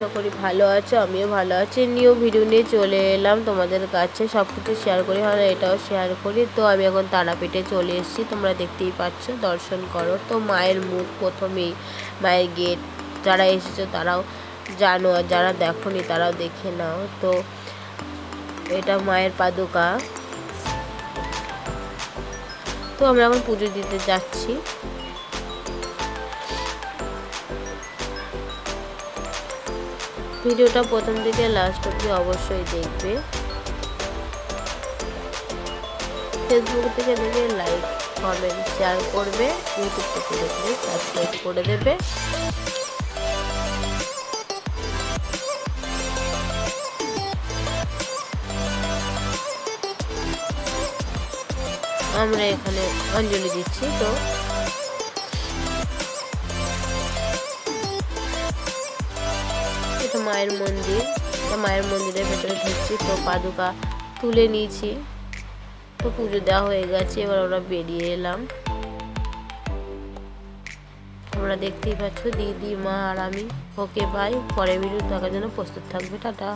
আশা করি ভালো আছো, আমিও ভালো আছি। নিউ ভিডিও নিয়ে চলে এলাম তোমাদের কাছে সব কিছু শেয়ার করি, আর এটাও শেয়ার করি। তো আমি এখন তারাপীঠে চলে এসেছি, তোমরা দেখতেই পাচ্ছ, দর্শন করো। তো মায়ের মুখ প্রথমেই, মায়ের গেট যারা এসেছ তারাও জানো, আর যারা দেখোনি তারাও দেখে নাও। তো এটা মায়ের পাদুকা। তো আমরা এখন পুজো দিতে যাচ্ছি। ভিডিওটা প্রথম থেকে লাস্ট অব্দি অবশ্যই দেখবে। ফেসবুক থেকে দেখে লাইক কমেন্ট শেয়ার করবে। ইউটিউব থেকে দেখলে সাবস্ক্রাইব করে দেবে। আমরা এখানে অঞ্জলি দিচ্ছি, তো মায়ের মন্দির। মায়ের মন্দিরের ভেতরে ঢুকছি, তো পাদুকা তুলে নিয়েছি। তো পুজো দেওয়া হয়ে গেছে, এবার আমরা বেরিয়ে এলাম। তোমরা দেখতেই পাচ্ছ, দিদি, মা আর আমি, ওকে, ভাই পরে ভিডিও দেখার জন্য প্রস্তুত থাকবে, টাটা।